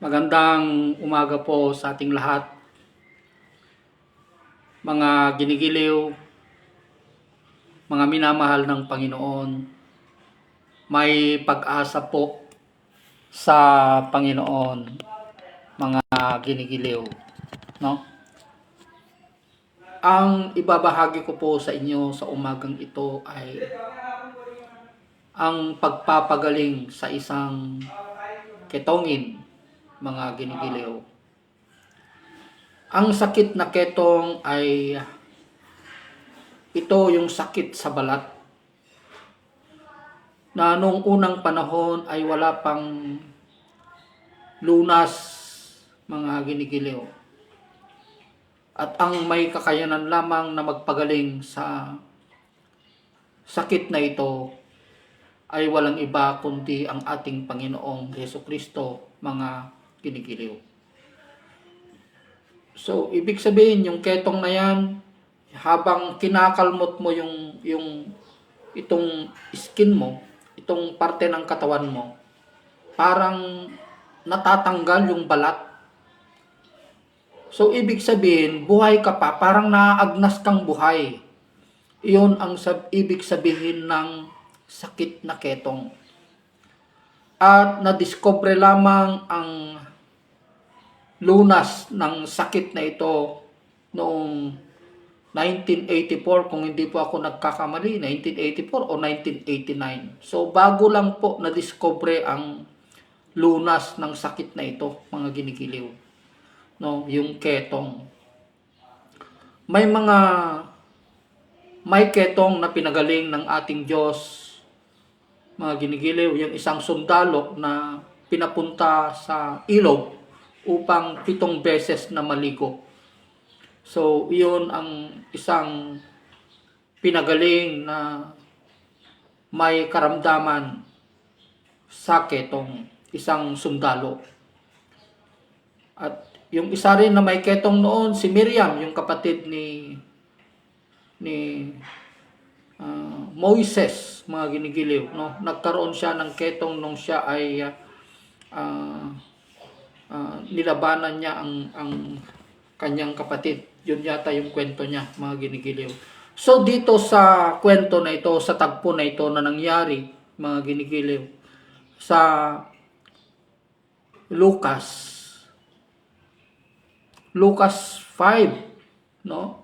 Magandang umaga po sa ating lahat. Mga ginigiliw, mga minamahal ng Panginoon, may pag-asa po sa Panginoon, mga ginigiliw. No? Ang ibabahagi ko po sa inyo sa umagang ito ay ang pagpapagaling sa isang ketongin, mga ginigiliw. Ang sakit na ketong ay ito yung sakit sa balat na noong unang panahon ay wala pang lunas mga ginigiliw. At ang may kakayanan lamang na magpagaling sa sakit na ito ay walang iba kundi ang ating Panginoong Heso Kristo, mga ginigiliw. So, ibig sabihin, yung ketong na yan, habang kinakalmot mo yung, yung itong skin mo, itong parte ng katawan mo, parang natatanggal yung balat. So, ibig sabihin, buhay ka pa, parang naaagnas kang buhay. Iyon ang sab- ibig sabihin ng sakit na ketong. At nadiscover lamang ang lunas ng sakit na ito noong 1984 kung hindi po ako nagkakamali 1984 o 1989 so bago lang po na-discover ang lunas ng sakit na ito mga ginigiliw no yung ketong. May mga may ketong na pinagaling ng ating Diyos mga ginigiliw yung isang sundalo na pinapunta sa ilog upang pitong beses na maligo. So, iyon ang isang pinagaling na may karamdaman sa ketong isang sundalo. At yung isa rin na may ketong noon, si Miriam, yung kapatid ni ni ah, Moises, mga ginigiliw. No? Nagkaroon siya ng ketong nung siya ay ah, ah, nilabanan niya ang, ang kanyang kapatid. Yun yata yung kwento niya, mga ginigiliw. So dito sa kwento na ito, sa tagpo na ito na nangyari, mga ginigiliw, sa Lucas, Lucas 5, no?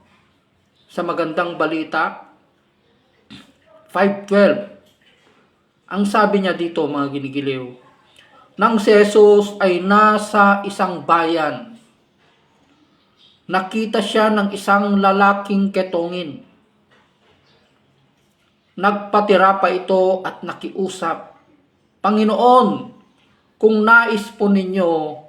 Sa magandang balita, 5.12. Ang sabi niya dito, mga ginigiliw, nang si Jesus ay nasa isang bayan, nakita siya ng isang lalaking ketongin. Nagpatira pa ito at nakiusap, Panginoon, kung nais po ninyo,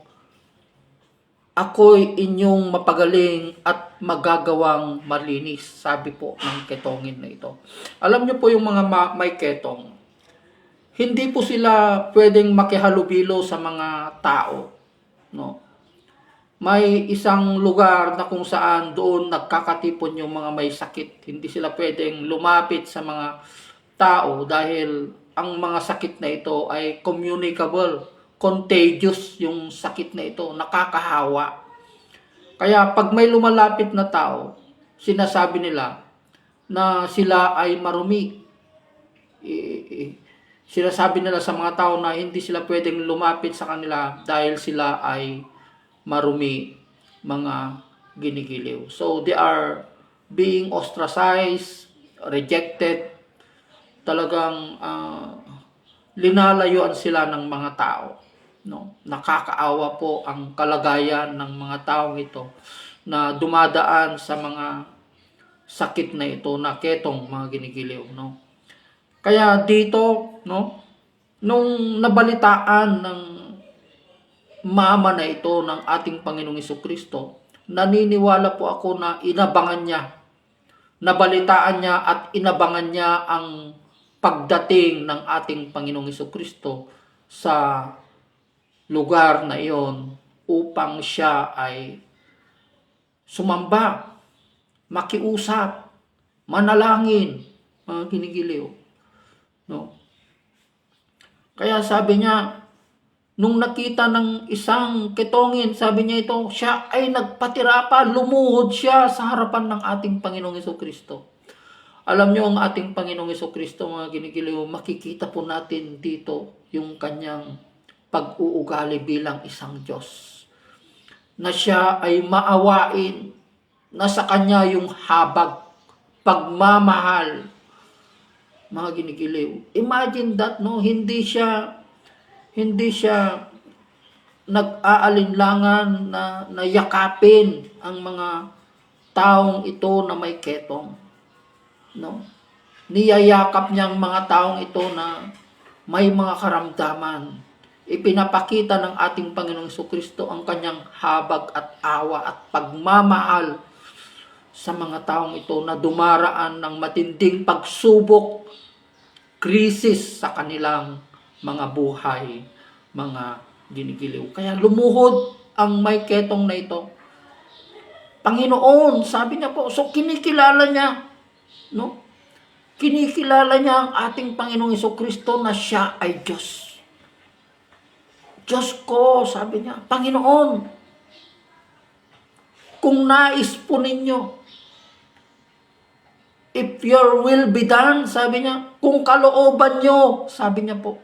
ako'y inyong mapagaling at magagawang malinis, sabi po ng ketongin na ito. Alam niyo po yung mga ma- may ketong, hindi po sila pwedeng makihalubilo sa mga tao. No? May isang lugar na kung saan doon nagkakatipon yung mga may sakit. Hindi sila pwedeng lumapit sa mga tao dahil ang mga sakit na ito ay communicable, contagious yung sakit na ito, nakakahawa. Kaya pag may lumalapit na tao, sinasabi nila na sila ay marumi. I- sinasabi nila sa mga tao na hindi sila pwedeng lumapit sa kanila dahil sila ay marumi mga ginigiliw. So they are being ostracized, rejected, talagang ah, linalayuan sila ng mga tao. No? Nakakaawa po ang kalagayan ng mga taong ito na dumadaan sa mga sakit na ito na ketong mga ginigiliw. No? Kaya dito, no, nung nabalitaan ng mama na ito ng ating Panginoong Kristo, naniniwala po ako na inabangan niya, nabalitaan niya at inabangan niya ang pagdating ng ating Panginoong Kristo sa lugar na iyon upang siya ay sumamba, makiusap, manalangin, mga ginigiliw. No? Kaya sabi niya, nung nakita ng isang ketongin, sabi niya ito, siya ay nagpatira pa, lumuhod siya sa harapan ng ating Panginoong Heso Kristo. Alam niyo ang ating Panginoong Heso Kristo, mga ginigiliw, makikita po natin dito yung kanyang pag-uugali bilang isang Diyos. Na siya ay maawain, na sa kanya yung habag, pagmamahal, mga ginigiliw. Imagine that, no? Hindi siya hindi siya nag-aalinlangan na nayakapin ang mga taong ito na may ketong. No? Niyayakap niya ang mga taong ito na may mga karamdaman. Ipinapakita ng ating Panginoong Kristo ang kanyang habag at awa at pagmamahal sa mga taong ito na dumaraan ng matinding pagsubok, krisis sa kanilang mga buhay, mga ginigiliw. Kaya lumuhod ang may ketong na ito. Panginoon, sabi niya po, so kinikilala niya, no? Kinikilala niya ang ating Panginoong Iso Kristo na siya ay Diyos. Diyos ko, sabi niya, Panginoon, kung nais po ninyo, if your will be done, sabi niya, kung kalooban nyo, sabi niya po,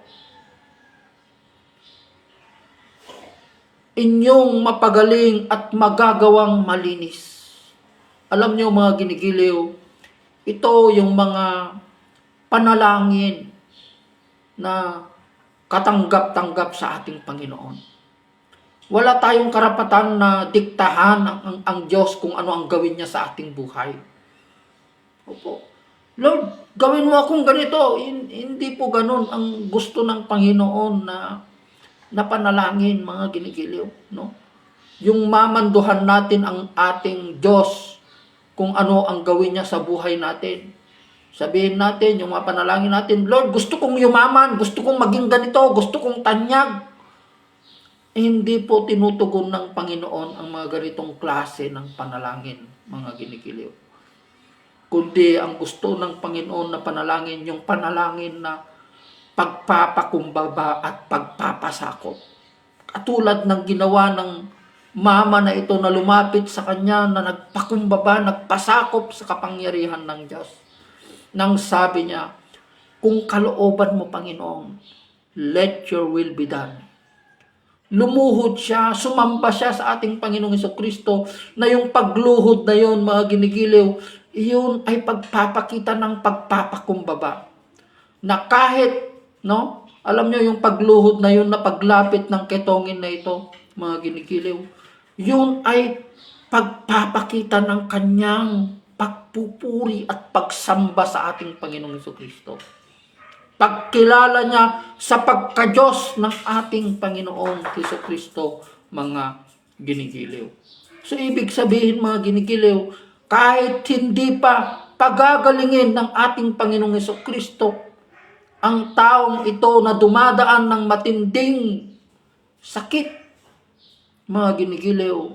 inyong mapagaling at magagawang malinis. Alam nyo mga ginigiliw, ito yung mga panalangin na katanggap-tanggap sa ating Panginoon. Wala tayong karapatan na diktahan ang, ang, ang Diyos kung ano ang gawin niya sa ating buhay. Opo. Lord, gawin mo akong ganito. Hin- Hindi po ganun ang gusto ng Panginoon na na panalangin, mga ginigiliw, no? Yung mamanduhan natin ang ating Diyos kung ano ang gawin niya sa buhay natin. Sabihin natin, yung mga panalangin natin, Lord, gusto kong yumaman, gusto kong maging ganito, gusto kong tanyag. Eh, hindi po tinutugon ng Panginoon ang mga ganitong klase ng panalangin, mga ginikiliw. Kundi ang gusto ng Panginoon na panalangin, yung panalangin na pagpapakumbaba at pagpapasakop. Katulad ng ginawa ng mama na ito na lumapit sa kanya na nagpakumbaba, nagpasakop sa kapangyarihan ng Diyos. Nang sabi niya, kung kalooban mo, Panginoon, let your will be done. Lumuhod siya, sumamba siya sa ating Panginoong Kristo na yung pagluhod na yon mga ginigiliw, iyon ay pagpapakita ng pagpapakumbaba. Na kahit, no, alam nyo yung pagluhod na yun na paglapit ng ketongin na ito, mga ginigiliw, yun ay pagpapakita ng kanyang pagpupuri at pagsamba sa ating Panginoong Heso Kristo pagkilala niya sa pagka-Diyos ng ating Panginoong Kristo Kristo, mga ginigiliw. So, ibig sabihin, mga ginigiliw, kahit hindi pa pagagalingin ng ating Panginoong Heso Kristo, ang taong ito na dumadaan ng matinding sakit, mga ginigiliw,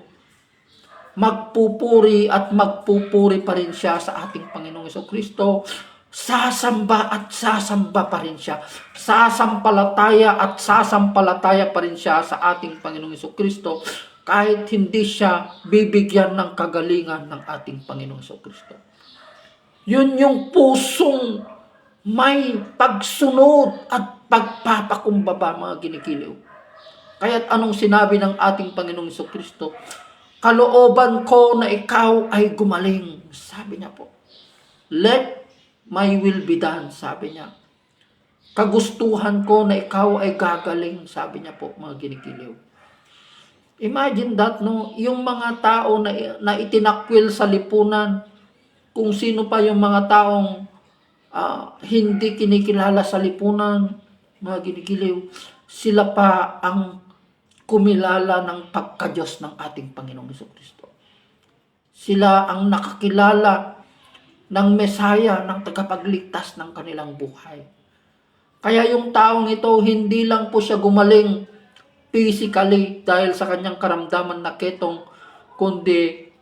magpupuri at magpupuri pa rin siya sa ating Panginoong Heso Kristo sasamba at sasamba pa rin siya. Sasampalataya at sasampalataya pa rin siya sa ating Panginoong Iso Kristo kahit hindi siya bibigyan ng kagalingan ng ating Panginoong Iso Kristo. Yun yung pusong may pagsunod at pagpapakumbaba mga ginikiliw. Kaya't anong sinabi ng ating Panginoong Iso Kristo? Kalooban ko na ikaw ay gumaling. Sabi niya po. Let my will be done, sabi niya. Kagustuhan ko na ikaw ay gagaling, sabi niya po, mga ginikiliw. Imagine that, no? Yung mga tao na, na itinakwil sa lipunan, kung sino pa yung mga taong ah, hindi kinikilala sa lipunan, mga ginikiliw, sila pa ang kumilala ng pagkadyos ng ating Panginoong Heso Kristo. Sila ang nakakilala ng Mesaya, ng tagapagligtas ng kanilang buhay. Kaya yung taong ito, hindi lang po siya gumaling physically dahil sa kanyang karamdaman na ketong, kundi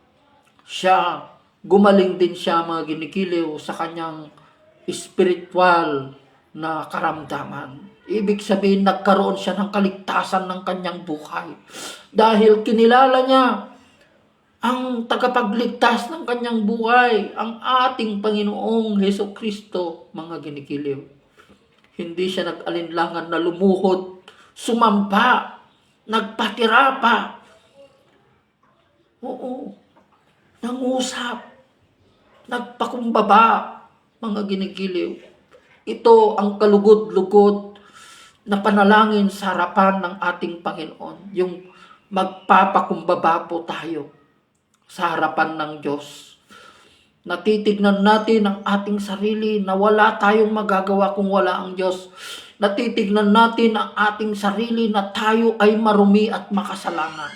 siya, gumaling din siya mga ginikiliw sa kanyang spiritual na karamdaman. Ibig sabihin, nagkaroon siya ng kaligtasan ng kanyang buhay. Dahil kinilala niya ang tagapagligtas ng kanyang buhay, ang ating Panginoong Heso Kristo, mga ginikiliw. Hindi siya nag-alinlangan na lumuhod, sumampa, nagpatira pa. Oo, nangusap, nagpakumbaba, mga ginikiliw. Ito ang kalugod-lugod na panalangin sa harapan ng ating Panginoon. Yung magpapakumbaba po tayo sa harapan ng Diyos. Natitignan natin ang ating sarili na wala tayong magagawa kung wala ang Diyos. Natitignan natin ang ating sarili na tayo ay marumi at makasalanan.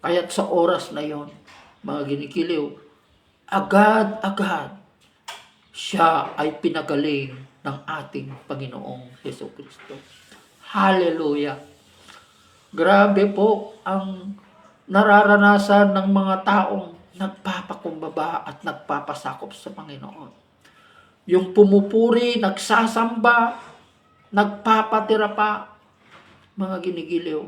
Kaya't sa oras na yon, mga ginikiliw, agad-agad siya ay pinagaling ng ating Panginoong Heso Kristo. Hallelujah! Grabe po ang nararanasan ng mga taong nagpapakumbaba at nagpapasakop sa Panginoon. Yung pumupuri, nagsasamba, nagpapatira pa, mga ginigiliw.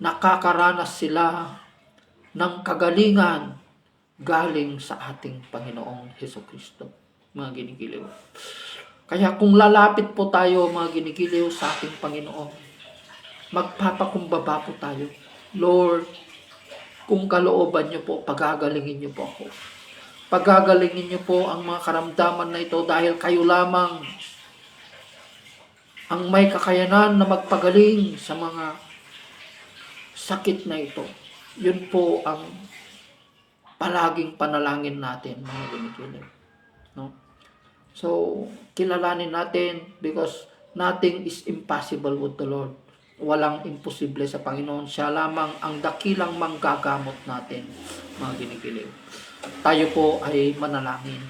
Nakakaranas sila ng kagalingan galing sa ating Panginoong Heso Kristo, mga ginigiliw. Kaya kung lalapit po tayo, mga ginigiliw, sa ating Panginoon, magpapakumbaba po tayo. Lord, kung kalooban niyo po, pagagalingin niyo po ako. Pagagalingin niyo po ang mga karamdaman na ito dahil kayo lamang ang may kakayanan na magpagaling sa mga sakit na ito. Yun po ang palaging panalangin natin, mga ginikilig. No? So, kilalanin natin because nothing is impossible with the Lord. Walang imposible sa Panginoon. Siya lamang ang dakilang manggagamot natin, mga ginikilig. Tayo po ay manalangin.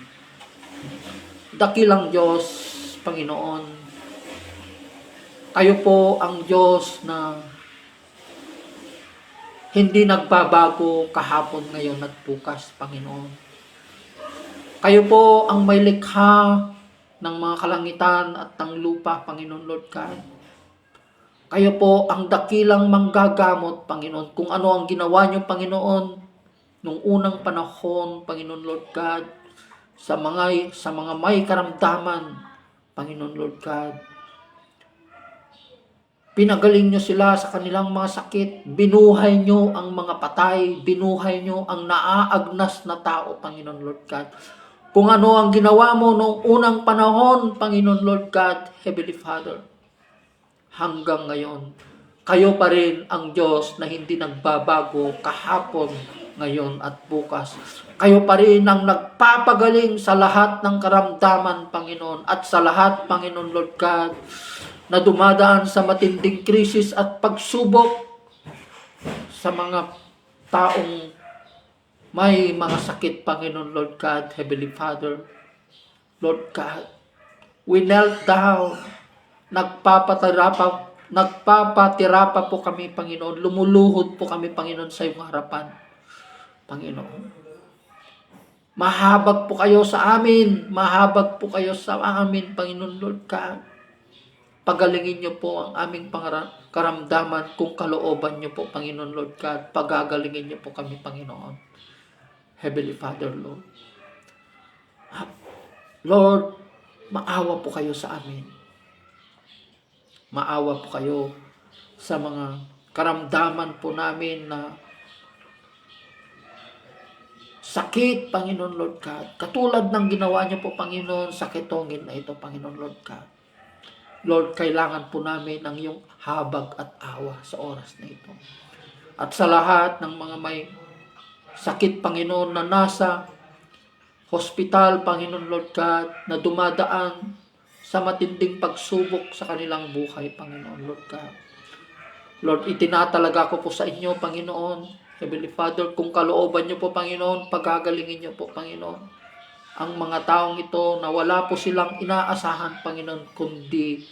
Dakilang Diyos, Panginoon, kayo po ang Diyos na hindi nagbabago kahapon ngayon at bukas, Panginoon. Kayo po ang may likha ng mga kalangitan at ng lupa, Panginoon Lord God. Kayo po ang dakilang manggagamot, Panginoon. Kung ano ang ginawa niyo, Panginoon, nung unang panahon, Panginoon Lord God, sa mga sa mga may karamdaman, Panginoon Lord God. Pinagaling nyo sila sa kanilang mga sakit. Binuhay nyo ang mga patay. Binuhay nyo ang naaagnas na tao, Panginoon Lord God. Kung ano ang ginawa mo noong unang panahon, Panginoon Lord God, Heavenly Father, hanggang ngayon, kayo pa rin ang Diyos na hindi nagbabago kahapon, ngayon at bukas. Kayo pa rin ang nagpapagaling sa lahat ng karamdaman, Panginoon, at sa lahat, Panginoon Lord God, na dumadaan sa matinding krisis at pagsubok sa mga taong may mga sakit, Panginoon Lord God, Heavenly Father, Lord God, we knelt down, nagpapatira pa, nagpapatira pa po kami, Panginoon, lumuluhod po kami, Panginoon, sa iyong harapan, Panginoon. Mahabag po kayo sa amin, mahabag po kayo sa amin, Panginoon Lord God. Pagalingin niyo po ang aming karamdaman kung kalooban niyo po, Panginoon Lord God. Pagagalingin niyo po kami, Panginoon. Heavenly Father, Lord. Lord, maawa po kayo sa amin. Maawa po kayo sa mga karamdaman po namin na sakit, Panginoon Lord God. Katulad ng ginawa niyo po, Panginoon, sa ketongin na ito, Panginoon Lord God. Lord, kailangan po namin ng iyong habag at awa sa oras na ito. At sa lahat ng mga may sakit, Panginoon, na nasa hospital, Panginoon Lord God, na dumadaan sa matinding pagsubok sa kanilang buhay, Panginoon Lord God. Lord, itinatalaga ko po sa inyo, Panginoon, Heavenly Father, kung kalooban niyo po, Panginoon, pagagalingin niyo po, Panginoon ang mga taong ito na wala po silang inaasahan, Panginoon, kundi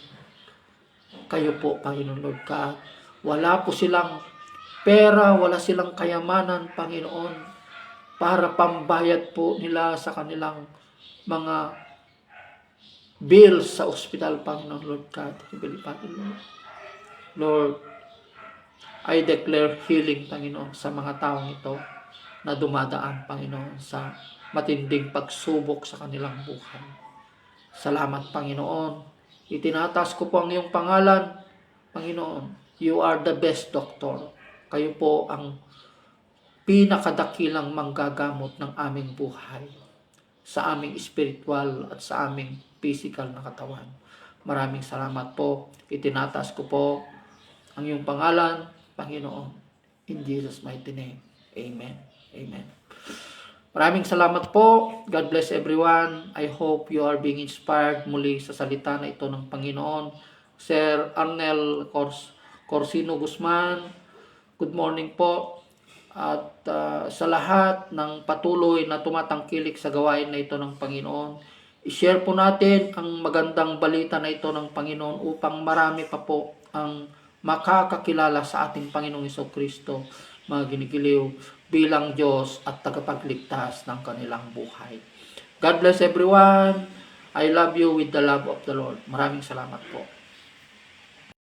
kayo po, Panginoon Lord God. Wala po silang pera, wala silang kayamanan, Panginoon, para pambayad po nila sa kanilang mga bills sa ospital, Panginoon, Lord God. Heavenly Father, Lord. Lord, I declare healing, Panginoon, sa mga taong ito na dumadaan, Panginoon, sa matinding pagsubok sa kanilang buhay. Salamat, Panginoon. Itinatas ko po ang iyong pangalan, Panginoon. You are the best doctor. Kayo po ang pinakadakilang manggagamot ng aming buhay sa aming spiritual at sa aming physical na katawan. Maraming salamat po. Itinatas ko po ang iyong pangalan, Panginoon. In Jesus' mighty name. Amen. Amen. Maraming salamat po. God bless everyone. I hope you are being inspired muli sa salita na ito ng Panginoon. Sir Arnel Cors Corsino Guzman, good morning po. At ah, sa lahat ng patuloy na tumatangkilik sa gawain na ito ng Panginoon, i-share po natin ang magandang balita na ito ng Panginoon upang marami pa po ang makakakilala sa ating Panginoong Iso Kristo, mga ginigiliw bilang Diyos at tagapagligtas ng kanilang buhay. God bless everyone. I love you with the love of the Lord. Maraming salamat po.